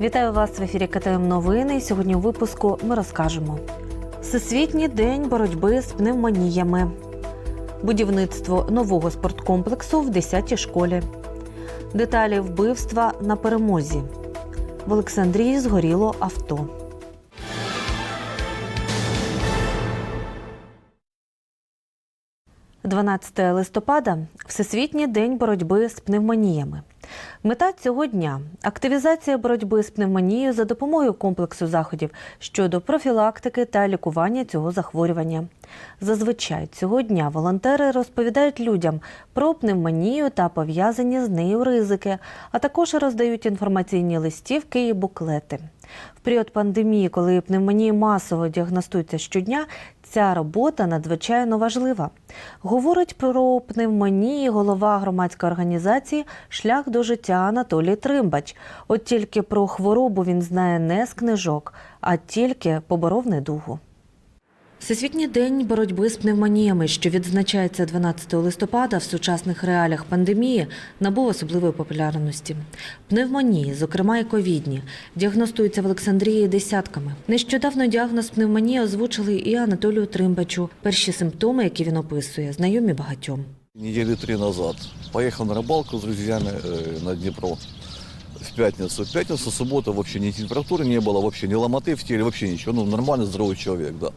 Вітаю вас в ефірі КТМ Новини. Сьогодні у випуску ми розкажемо Всесвітній день боротьби з пневмоніями, будівництво нового спорткомплексу в 10-й школі, деталі вбивства на перемозі. В Олександрії згоріло авто. – 12 листопада Всесвітній день боротьби з пневмоніями. Мета цього дня активізація боротьби з пневмонією за допомогою комплексу заходів щодо профілактики та лікування цього захворювання. Зазвичай цього дня волонтери розповідають людям про пневмонію та пов'язані з нею ризики, а також роздають інформаційні листівки і буклети. В період пандемії, коли пневмонії масово діагностуються щодня, ця робота надзвичайно важлива. Говорить про пневмонії голова громадської організації Шлях до життя Анатолій Тримбач. От тільки про хворобу він знає не з книжок, а тільки поборов недугу. Всесвітній день боротьби з пневмоніями, що відзначається 12 листопада в сучасних реаліях пандемії, набув особливої популярності. Пневмонії, зокрема і ковідні, діагностуються в Олександрії десятками. Нещодавно діагноз пневмонії озвучили і Анатолію Тримбачу. Перші симптоми, які він описує, знайомі багатьом. Недели три назад поехал на рыбалку с друзьями э, на Днепро в пятницу. В пятницу, суббота вообще ни температуры не было, вообще ни ломоты в теле, вообще ничего. Ну, нормальный, здоровый человек, да.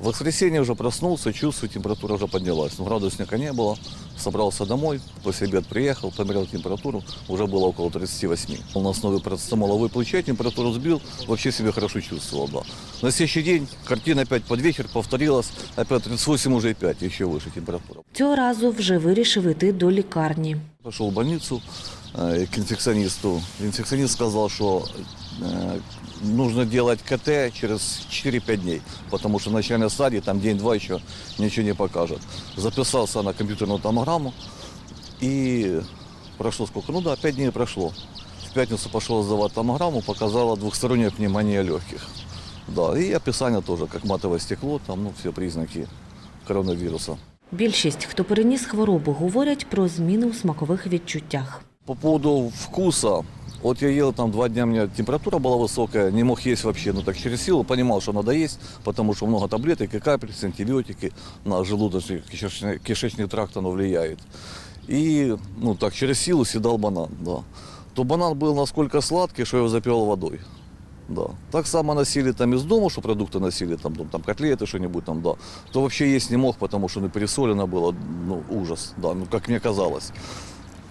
В воскресенье уже проснулся, чувствую, температура уже поднялась. Ну, градусника не было. Собрался домой, после обед приехал, померил температуру, уже было около 38. На основе парацетамола выпил чай, температуру сбил, вообще себя хорошо чувствовал, да. На следующий день картина опять под вечер повторилась, опять 38 уже и 5, еще выше температура. Цього разу вже вирішив йти до лікарні. Пошел в больницу э, к инфекционисту. Инфекционист сказал, что э, нужно делать КТ через 4-5 дней, потому что в начальной стадии, там день-два еще ничего не покажет. Записался на компьютерную томограмму и прошло сколько? Ну да, 5 дней прошло. В пятницу пошел сдавать томограмму, показала двухсторонняя пневмония легких. Да, и описание тоже, как матовое стекло, там, ну, все признаки коронавируса. Більшість, хто переніс хворобу, говорять про зміни у смакових відчуттях. По поводу вкуса, вот я ел там два дня, у меня температура была высокая, не мог есть вообще, ну так через силу, понимал, что надо есть, потому что много таблеток и капельниц, антибиотики, на желудочный, кишечный, кишечный тракт оно влияет. И, ну так, через силу съедал банан, да. То банан был насколько сладкий, что я его запивал водой. Да. Так само носили там из дома, что продукты носили, там, там, там котлеты, что-нибудь там, да. То вообще есть не мог, потому что ну, пересолено было, ну, ужас, да, ну, как мне казалось.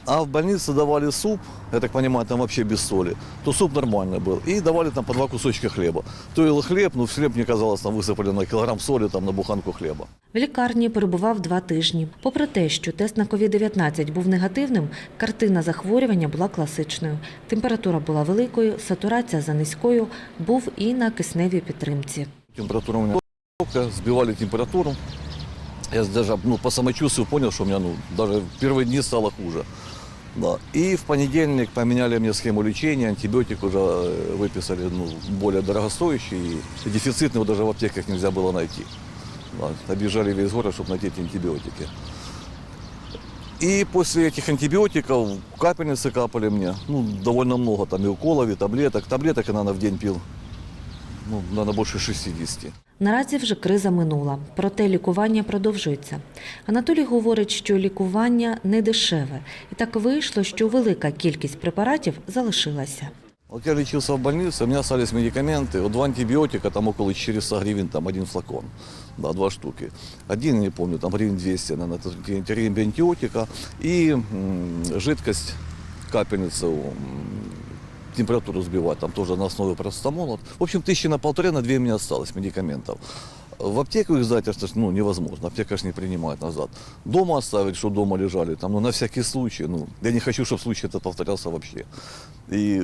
А в больнице давали суп, я так понимаю, там вообще без соли, то суп нормальный был. И давали там по два кусочка хлеба. То ел хлеб, ну в хлеб, мне казалось, там высыпали на килограмм соли, там на буханку хлеба. В лікарні перебував два тижні. Попри те, що тест на COVID-19 був негативним, картина захворювання була класичною. Температура була великою, сатурація за низькою, був і на кисневій підтримці. Температура у меня высокая, сбивали температуру. Я даже ну, по самочувствию понял, что у меня ну, даже в первые дни стало хуже. Да. И в понедельник поменяли мне схему лечения, антибиотик уже э, выписали ну, более дорогостоящий, и дефицитный его даже в аптеках нельзя было найти. Да. Обижали весь город, чтобы найти эти антибиотики. И после этих антибиотиков капельницы капали мне, ну, довольно много, там и уколов, и таблеток. Таблеток я, наверное, в день пил, ну, наверное, больше 60. Наразі вже криза минула, проте лікування продовжується. Анатолій говорить, що лікування не дешеве, і так вийшло, що велика кількість препаратів залишилася. Вот я лечился в больнице, у меня остались медикаменты, вот два антибиотика, там около 400 гривен, там один флакон, да, два штуки. Один, не помню, там гривен 200, наверное, это антибиотика и м, жидкость, капельницу, м, температуру сбивать, там тоже на основе парацетамола. В общем, тысячи на полторы, на две у меня осталось медикаментов. В аптеку их сдать это ж, ну, невозможно, аптека ж не принимает назад. Дома оставить, что дома лежали, там, ну, на всякий случай, ну, я не хочу, чтобы случай этот повторялся вообще. И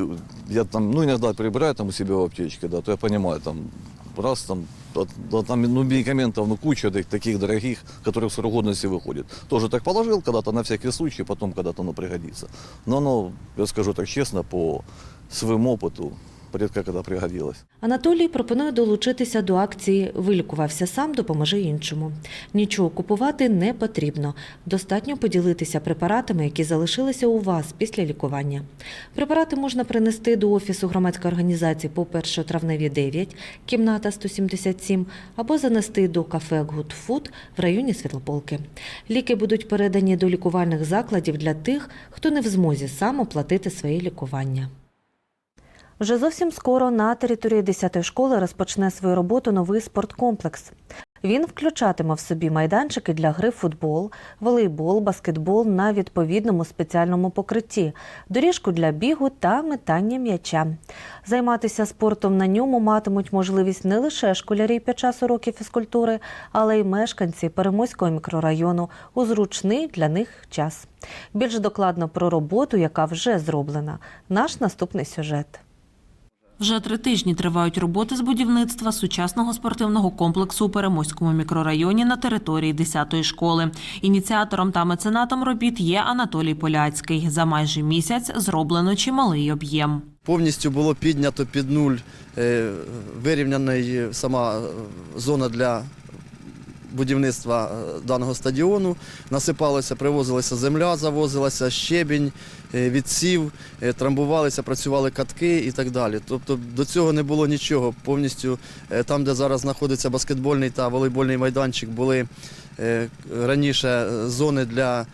я там, ну, иногда прибираю там у себя в аптечке, да, то я понимаю, там, раз там, от- да, там ну, медикаментов, ну, куча так- таких дорогих, которые в срок годности выходят. Тоже так положил когда-то на всякий случай, потом когда-то оно пригодится. Но оно, я скажу так честно, по своему опыту, редко когда пригодилось. Анатолій пропонує долучитися до акції Вилікувався сам, допоможи іншому. Нічого купувати не потрібно. Достатньо поділитися препаратами, які залишилися у вас після лікування. Препарати можна принести до офісу громадської організації по 1 травневі 9, кімната 177, або занести до кафе Food в районі Світлополки. Ліки будуть передані до лікувальних закладів для тих, хто не в змозі сам оплатити своє лікування. Вже зовсім скоро на території 10-ї школи розпочне свою роботу новий спорткомплекс. Він включатиме в собі майданчики для гри в футбол, волейбол, баскетбол на відповідному спеціальному покритті, доріжку для бігу та метання м'яча. Займатися спортом на ньому матимуть можливість не лише школярі під час уроків фізкультури, але й мешканці Перемойського мікрорайону у зручний для них час. Більш докладно про роботу, яка вже зроблена, наш наступний сюжет. Вже три тижні тривають роботи з будівництва сучасного спортивного комплексу у переможському мікрорайоні на території 10-ї школи. Ініціатором та меценатом робіт є Анатолій Поляцький. За майже місяць зроблено чималий об'єм. Повністю було піднято під нуль е, вирівняна сама е, зона для будівництва е, даного стадіону. Насипалося, привозилася земля, завозилася, щебінь, е, відсів, е, трамбувалися, працювали катки і так далі. Тобто до цього не було нічого. Повністю там, де зараз знаходиться баскетбольний та волейбольний майданчик, були раніше зони для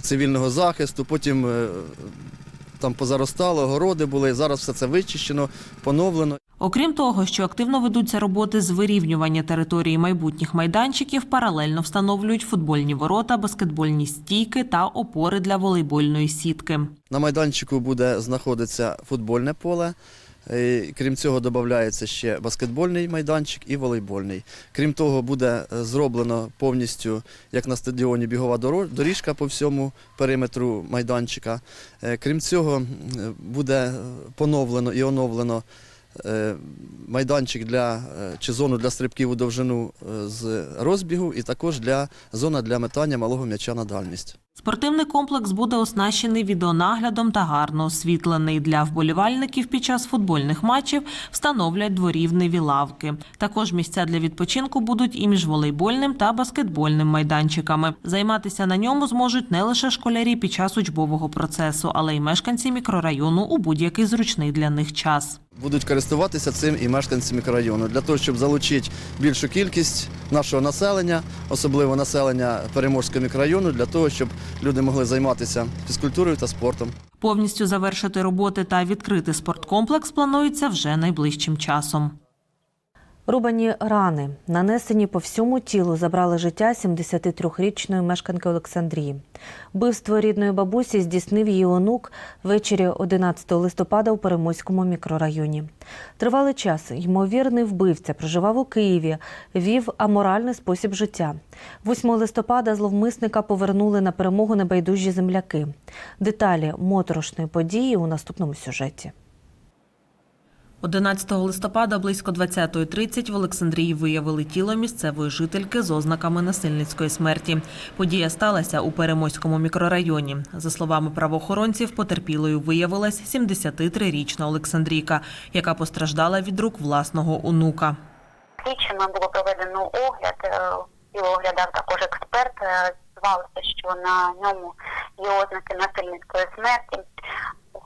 цивільного захисту, потім там позаростало, городи були. Зараз все це вичищено, поновлено. Окрім того, що активно ведуться роботи з вирівнювання території майбутніх майданчиків, паралельно встановлюють футбольні ворота, баскетбольні стійки та опори для волейбольної сітки. На майданчику буде знаходитися футбольне поле. Е, Крім цього, додається ще баскетбольний майданчик і волейбольний. Крім того, буде е, зроблено повністю, як на стадіоні, бігова доріжка по всьому периметру майданчика. Е, Крім цього, буде поновлено і оновлено майданчик для е, чи зону для стрибків у довжину е, з розбігу, і також для зона для метання малого м'яча на дальність. Спортивний комплекс буде оснащений відеонаглядом та гарно освітлений. Для вболівальників під час футбольних матчів встановлять дворівневі лавки. Також місця для відпочинку будуть і між волейбольним та баскетбольним майданчиками. Займатися на ньому зможуть не лише школярі під час учбового процесу, але й мешканці мікрорайону у будь-який зручний для них час. Будуть користуватися цим і мешканці мікрорайону для того, щоб залучити більшу кількість нашого населення, особливо населення Переможського мікрорайону, для того, щоб люди могли займатися фізкультурою та спортом. Повністю завершити роботи та відкрити спорткомплекс планується вже найближчим часом. Рубані рани, нанесені по всьому тілу, забрали життя 73-річної мешканки Олександрії. Вбивство рідної бабусі здійснив її онук ввечері 11 листопада у Перемойському мікрорайоні. Тривалий час ймовірний вбивця проживав у Києві, вів аморальний спосіб життя. 8 листопада зловмисника повернули на перемогу небайдужі земляки. Деталі моторошної події у наступному сюжеті. 11 листопада близько 20.30 в Олександрії виявили тіло місцевої жительки з ознаками насильницької смерті. Подія сталася у Перемойському мікрорайоні. За словами правоохоронців, потерпілою виявилась 73-річна Олександрійка, яка постраждала від рук власного онука. Слідчими було проведено огляд, е, його оглядав також експерт. Е, Звалося, що на ньому є ознаки насильницької смерті.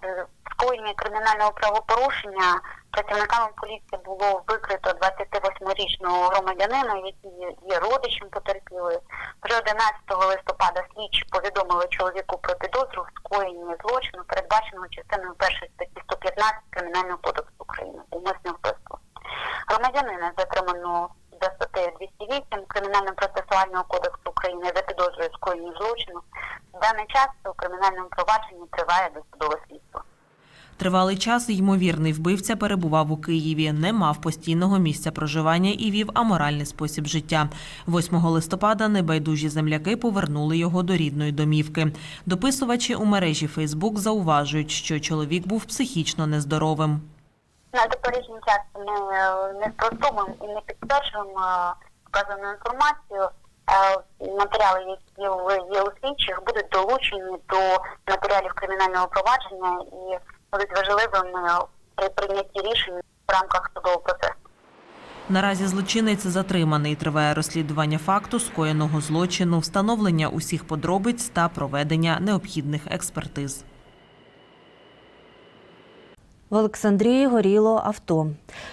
З скоєння кримінального правопорушення працівниками поліції було викрито 28-річного громадянина, який є родичем потерпілої. Вже 11 листопада слідчі повідомили чоловіку про підозру в скоєнні злочину, передбаченого частиною першої статті 115 Кримінального кодексу України умисне вбивство. Громадянина затримано за статтею 208 Кримінального процесуального кодексу України за підозрою скоєння злочину. В даний час у кримінальному провадженні триває досудове слідство. Тривалий час ймовірний вбивця перебував у Києві, не мав постійного місця проживання і вів аморальний спосіб життя. 8 листопада небайдужі земляки повернули його до рідної домівки. Дописувачі у мережі Фейсбук зауважують, що чоловік був психічно нездоровим. На теперішній час ми е, не спростовуємо і не підтверджуємо е, вказану інформацію. Е, Матеріали, які є у слідчих, будуть долучені до матеріалів кримінального провадження і будуть важливими при прийнятті рішень в рамках судового процесу. Наразі злочинець затриманий. Триває розслідування факту скоєного злочину, встановлення усіх подробиць та проведення необхідних експертиз. В Олександрії горіло авто.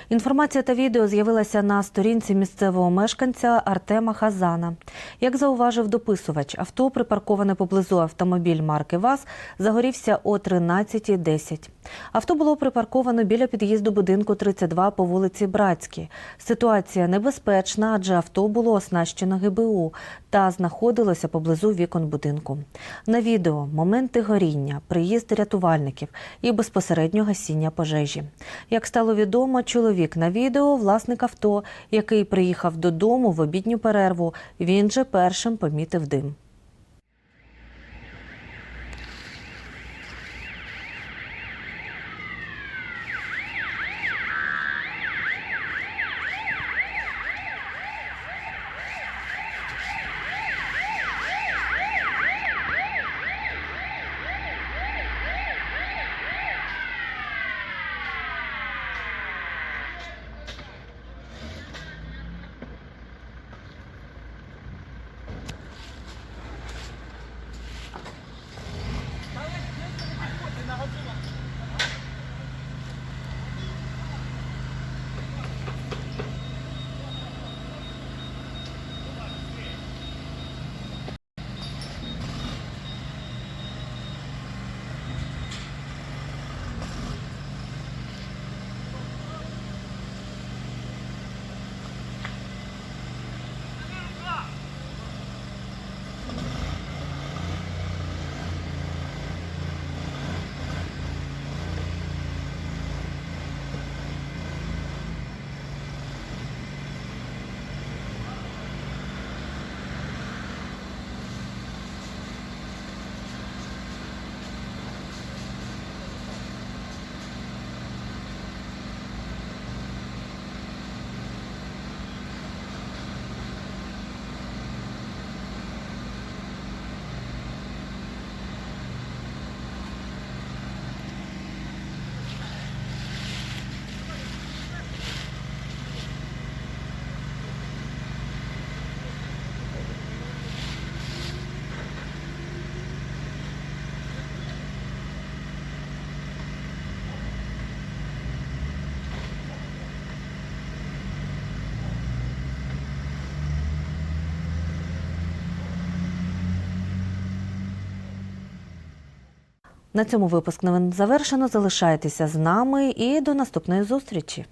Інформація та відео з'явилася на сторінці місцевого мешканця Артема Хазана. Як зауважив дописувач, авто, припарковане поблизу автомобіль марки ВАЗ, загорівся о 13.10. Авто було припарковано біля під'їзду будинку 32 по вулиці Братській. Ситуація небезпечна, адже авто було оснащено ГБУ та знаходилося поблизу вікон будинку. На відео моменти горіння, приїзд рятувальників і безпосередньо гасіння пожежі. Як стало відомо, чоловік на відео власник авто, який приїхав додому в обідню перерву. Він же першим помітив дим. На цьому випуск новин завершено. Залишайтеся з нами і до наступної зустрічі.